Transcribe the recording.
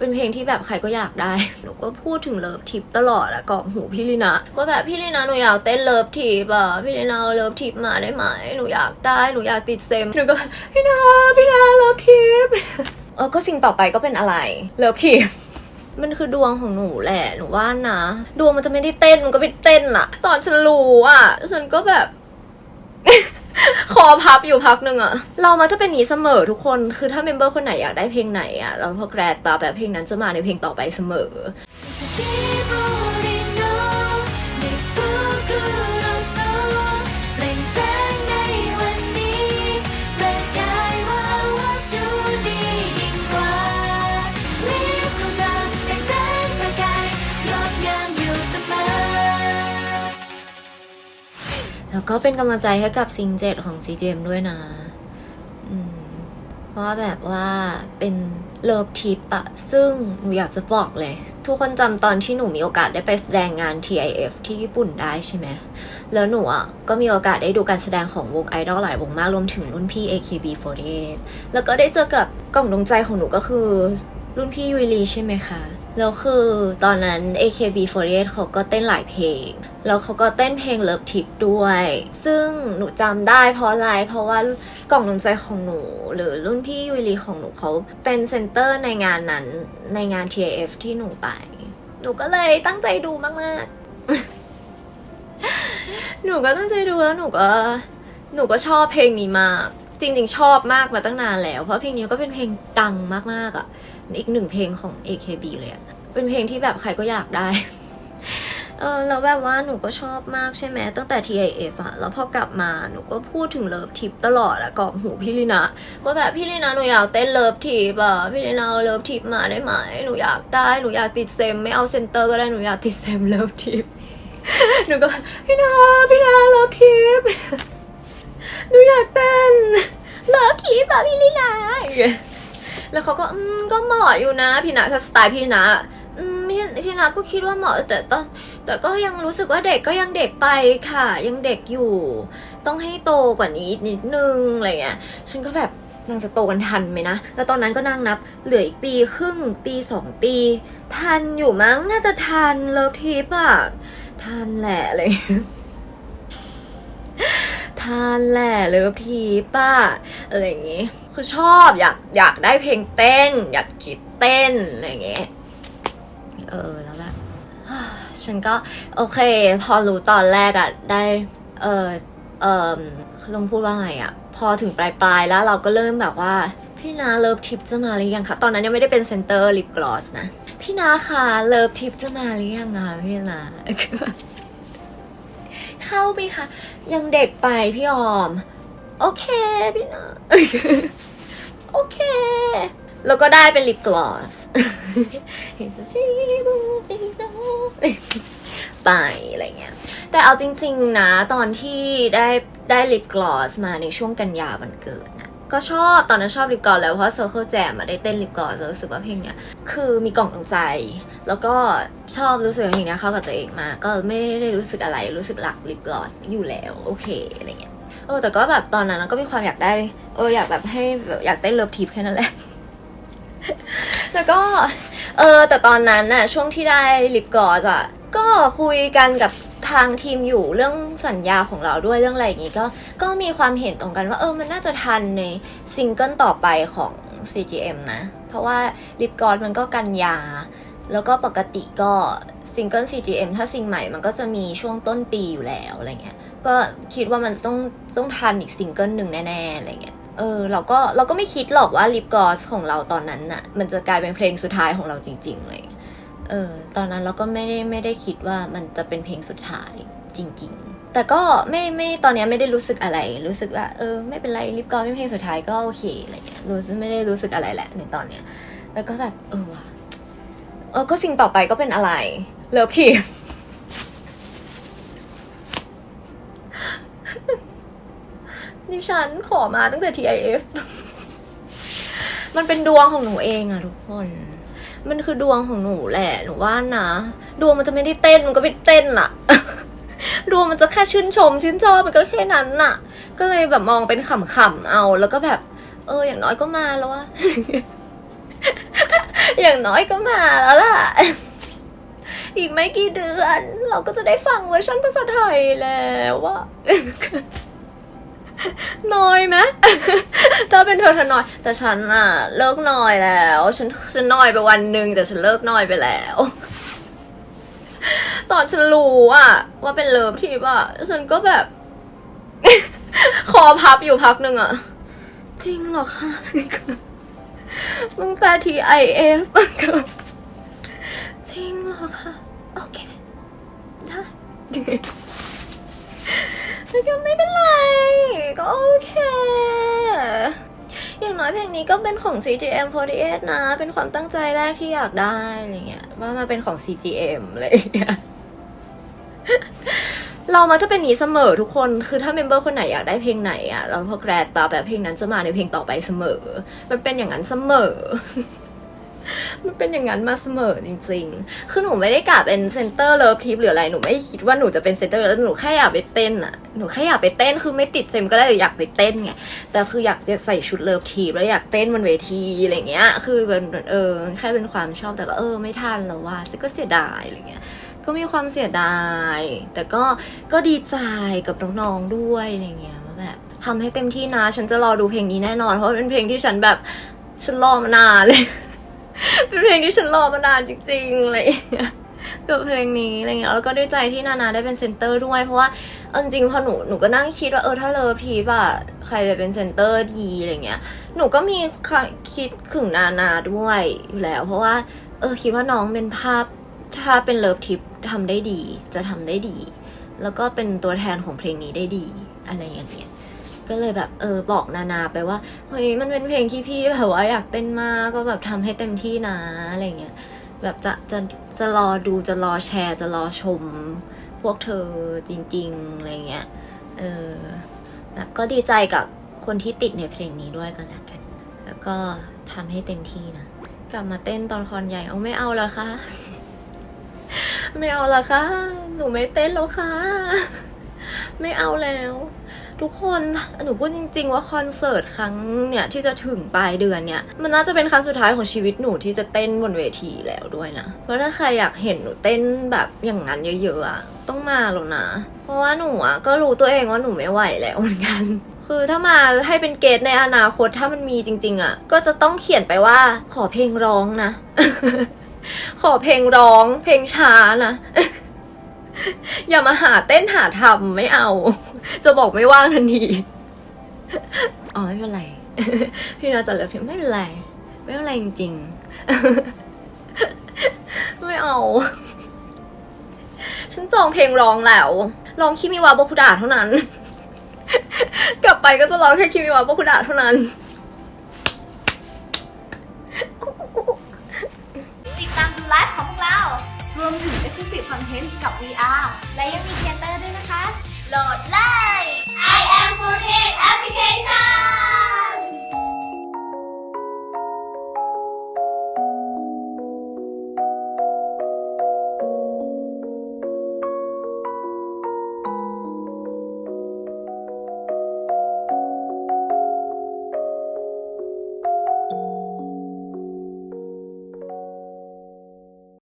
เป็นเพลงที่แบบใครก็อยากได้ หนูก็พูดถึงเลิฟทิปตลอดอะกองหูพี่ลินะว่าแบบพี่ลินะหนูอยากเต้นเลิฟทิปอะพี่ลินะเอาเลิฟทิปมาได้ไหมหนูอยากได้หนูอยากติดเซมหนูก็พี่นาพี่นาเลิฟทิปเออก็สิ่งต่อไปก็เป็นอะไรเลิฟทิปมันคือดวงของหนูแหละ หนูว่านะ ดวงมันจะไม่ได้เต้น มันก็ไม่เต้นอะตอนฉันรู้อะฉันก็แบบ คอพับอยู่พักหนึ่งอะเรามาจะเป็นนี้เสมอทุกคนคือถ้าเมมเบอร์คนไหนอยากได้เพลงไหนอะเราพอแกรดปาแบบเพลงนั้นจะมาในเพลงต่อไปเสมอ แล้วก็เป็นกำลังใจให้กับซิงเจ็ดของ CGM ด้วยนะเพราะว่าแบบว่าเป็นเลิฟทิปอะซึ่งหนูอยากจะบอกเลย ทุกคนจำตอนที่หนูมีโอกาสได้ไปแสดงงาน TIF ที่ญี่ปุ่นได้ใช่ไหม แล้วหนูอะก็มีโอกาสได้ดูการแสดงของวงไอดอลหลายวงมากรวมถึงรุ่นพี่ AKB48 แล้วก็ได้เจอกับกล่องดวงใจของหนูก็คือ รุ่นพี่ยุยลีใช่ไหมคะ แล้วคือตอนนั้น AKB48 เขาก็เต้นหลายเพลง แล้วเขาก็เต้นเพลงเลิฟทิปด้วย ซึ่งหนูจำได้เพราะอะไร เพราะว่ากล่องดวงใจของหนู หรือรุ่นพี่ยุยลีของหนูเขาเป็นเซนเตอร์ในงานนั้นในงาน TIF ที่หนูไป หนูก็เลยตั้งใจดูมากๆ หนูก็ตั้งใจดูแล้วหนูก็ หนูก็ชอบเพลงนี้มาก จริง ๆ ชอบมากมาตั้งนานแล้ว เพราะเพลงนี้ก็เป็นเพลงดังมากๆอะ อีกหนึ่งเพลงของ AKB เลยอะเป็นเพลงที่แบบใครก็อยากได้ เออแล้วแบบว่าหนูก็ชอบมากใช่ไหมตั้งแต่ TIF อะแล้วพอกลับมาหนูก็พูดถึงเลิฟทิปตลอดอะกองหูพี่ลินะว่าแบบพี่ลินะหนูอยากเต้นเลิฟทิปอะพี่ลินะเอาเลิฟทิปมาได้ไหมหนูอยากได้หนูอยากติดเซมไม่เอาเซนเตอร์ก็ได้หนูอยากติดเซมเลิฟทิปหนูก็พี่นาพี่นาเลิฟทิปหนูอยากเต้นเลิฟทิปอะพี่ลินาอย่างเงี้ยแล้วเขาก็อืมก็เหมาะอยู่นะพี่นาคือสไตล์พี่นา อืมพี่พี่นาก็คิดว่าเหมาะแต่ตอนแต่ก็ยังรู้สึกว่าเด็กก็ยังเด็กไปค่ะ ยังเด็กอยู่ ต้องให้โตกว่านี้นิดนึงอะไรเงี้ยฉันก็แบบนางจะโตกันทันไหมนะ แล้วตอนนั้นก็นั่งนับ เหลืออีกปีครึ่งปีสองปี ทันอยู่มั้งน่าจะทันเลิฟทิปอะทันแหละอะไรเงี้ยทันแหละเลิฟทิปอะอะไรอย่างงี้ คือชอบอยากอยากได้เพลงเต้น อยากจิตเต้นอะไรอย่างเงี้ย เออแล้วแบบฉันก็โอเค พอรู้ตอนแรกอะได้ เออเออลงพูดว่าไงอะพอถึงปลายปลายๆแล้วเราก็เริ่มแบบว่า พี่นาเลิฟทิปจะมาหรือยังคะตอนนั้นยังไม่ได้เป็นเซนเตอร์ลิปกลอสนะ พี่นาคะเลิฟทิปจะมาหรือยังคะพี่นาเข้าไปค่ะ ยังเด็กไปพี่ออม โอเคพี่นาโอเค แล้วก็ได้เป็นลิปกลอสไปอะไรเงี้ย แต่เอาจริง ๆ นะ ตอนที่ได้ได้ลิปกลอสมาในช่วงกันยาวันเกิดนะก็ชอบตอนนั้นชอบลิปกลอสแล้ว เพราะ Circle Jam อะได้เต้นลิปกลอสแล้วรู้สึกว่าเพลงเนี้ยคือมีกล่องดวงใจ แล้วก็ชอบรู้สึกว่าเพลงเนี้ยเข้ากับตัวเองมาก ก็ไม่ได้รู้สึกอะไรรู้สึกหลักลิปกลอสอยู่แล้วโอเคอะไรเงี้ยเออแต่ก็แบบตอนนั้นก็มีความอยากได้เอออยากแบบให้อยากเต้นเลิฟทิปแค่นั้นแหละ แล้วก็ เออแต่ตอนนั้นน่ะช่วงที่ได้ลิปกอสอะก็คุยกันกับทางทีมอยู่เรื่องสัญญาของเราด้วยเรื่องอะไรอย่างงี้ก็ก็มีความเห็นตรงกันว่าเออมันน่าจะทันในซิงเกิลต่อไปของ CGM นะ เพราะว่าลิปกอสมันก็กันยา แล้วก็ปกติก็ซิงเกิล CGM ถ้าซิงใหม่มันก็จะมีช่วงต้นปีอยู่แล้วอะไรเงี้ยก็คิดว่ามันต้องต้องทันอีกซิงเกิลหนึ่งแน่ๆอะไรเงี้ย เออเราก็เราก็ไม่คิดหรอกว่าลิปกลอสของเราตอนนั้นน่ะ มันจะกลายเป็นเพลงสุดท้ายของเราจริงๆเลยเออตอนนั้นเราก็ไม่ได้ไม่ได้คิดว่ามันจะเป็นเพลงสุดท้ายจริง ๆ แต่ก็ไม่ไม่ตอนเนี้ยไม่ได้รู้สึกอะไร รู้สึกว่าเออไม่เป็นไรลิปกลอสเป็นเพลงสุดท้ายก็โอเคอะไรเงี้ยรู้สึกไม่ได้รู้สึกอะไรแหละในตอนเนี้ย แล้วก็แบบเออว่ะเออก็สิ่งต่อไปก็เป็นอะไรเลิฟที ดิฉันขอมาตั้งแต่ TIF มันเป็นดวงของหนูเองอะทุกคน มันคือดวงของหนูแหละ หนูว่านะ ดวงมันจะไม่ได้เต้น มันก็ไม่เต้นอะดวงมันจะแค่ชื่นชม ชื่นชอบมันก็แค่นั้นน่ะ ก็เลยแบบมองเป็นขำๆเอา แล้วก็แบบ เออ อย่างน้อยก็มาแล้ววะอย่างน้อยก็มาแล้วล่ะ อีกไม่กี่เดือน เราก็จะได้ฟังเวอร์ชันภาษาไทยแล้วว่า น้อยไหมถ้าเป็นเธอเธอน้อย แต่ฉันอะเลิกน้อยแล้ว ฉันฉันน้อยไปวันหนึ่งแต่ฉันเลิกน้อยไปแล้ว ตอนฉันรู้อะว่าเป็นเลิฟทีปอะฉันก็แบบ คอพับอยู่พักหนึ่งอะจริงเหรอคะตั้งแต่ทีไอเอฟก็จริงเหรอคะโอเคได้ แต่ก็ไม่เป็นไร ก็โอเค อย่างน้อยเพลงนี้ก็เป็นของ CGM48 นะ เป็นความตั้งใจแรกที่อยากได้อะไรเงี้ยว่ามาเป็นของ CGM อะไรอย่างเงี้ยเรามาจะเป็นนี้เสมอทุกคน คือถ้าเมมเบอร์คนไหนอยากได้เพลงไหนอะแล้วพอแกรดปาแบบเพลงนั้นจะมาในเพลงต่อไปเสมอ มันเป็นอย่างนั้นเสมอ มันเป็นอย่างนั้นมาเสมอจริงๆ คือหนูไม่ได้กะเป็นเซนเตอร์เลิฟทิปหรืออะไร หนูไม่คิดว่าหนูจะเป็นเซนเตอร์แล้วหนูแค่อยากไปเต้นอะหนูแค่อยากไปเต้น คือไม่ติดเซมก็ได้แต่อยากไปเต้นไง แต่คืออยากจะใส่ชุดเลิฟทีปแล้วอยากเต้นบนเวทีอะไรเงี้ย คือเป็นเออแค่เป็นความชอบแต่ก็เออไม่ทันแล้วว่าก็เสียดายอะไรเงี้ย ก็มีความเสียดาย แต่ก็ก็ดีใจกับน้องๆด้วยอะไรเงี้ยว่าแบบทำให้เต็มที่นะ ฉันจะรอดูเพลงนี้แน่นอน เพราะเป็นเพลงที่ฉันแบบฉันรอมานานเลย เป็นเพลงที่ฉันรอมานานจริงๆอะไรอย่างเงี้ยกับเพลงนี้อะไรเงี้ยแล้วก็ดีใจที่นานาได้เป็นเซนเตอร์ด้วย เพราะว่าเอาจริงๆพอหนูหนูก็นั่งคิดว่าเออถ้าเลิฟทีป่ะใครจะเป็นเซนเตอร์ดีอะไรเงี้ยหนูก็มีคิดถึงนานาด้วยอยู่แล้ว เพราะว่าเออคิดว่าน้องเป็นภาพถ้าเป็นเลิฟทิปทำได้ดี จะทำได้ดี แล้วก็เป็นตัวแทนของเพลงนี้ได้ดี อะไรอย่างเงี้ย ก็เลยแบบเออบอกนานาไปว่าเฮ้ยมันเป็นเพลงที่พี่แบบว่าอยากเต้นมากก็แบบทำให้เต็มที่นะอะไรเงี้ยแบบจะจะจะรอดูจะรอแชร์ จะรอชม พวกเธอจริงๆอะไรเงี้ยเออแบบก็ดีใจกับคนที่ติดในเพลงนี้ด้วยกันแล้วกัน แล้วก็ทำให้เต็มที่นะ กลับมาเต้นตอนคอนใหญ่เอาไม่เอาละคะไม่เอาละค่ะหนูไม่เต้นแล้วค่ะ ไม่เอาแล้ว ทุกคนหนูพูดจริง ๆ ว่าคอนเสิร์ตครั้งเนี่ยที่จะถึงปลายเดือนเนี่ยมันน่าจะเป็นครั้งสุดท้ายของชีวิตหนูที่จะเต้นบนเวทีแล้วด้วยนะ เพราะถ้าใครอยากเห็นหนูเต้นแบบอย่างนั้นเยอะๆอะต้องมาแล้วนะ เพราะว่าหนูอะก็รู้ตัวเองว่าหนูไม่ไหวแล้วเหมือนกัน คือถ้ามาให้เป็นเกตในอนาคตถ้ามันมีจริง ๆอะก็จะต้องเขียนไปว่าขอเพลงร้องนะ ขอเพลงร้อง เพลงช้านะ อย่ามาหาเต้นหาทำไม่เอา จะบอกไม่ว่างทันทีอ๋อไม่เป็นไร พี่นาจะเลือกเพลงไม่เป็นไร ไม่เป็นไรจริงๆ ไม่เอา ฉันจองเพลงร้องแล้วร้องคิมิวะโบคุดะเท่านั้น กลับไปก็จะร้องแค่คิมิวะโบคุดะเท่านั้น คอนเทนต์กับ VR และยังมีเทเตอร์ด้วยนะคะ โหลดเลย I am Food Application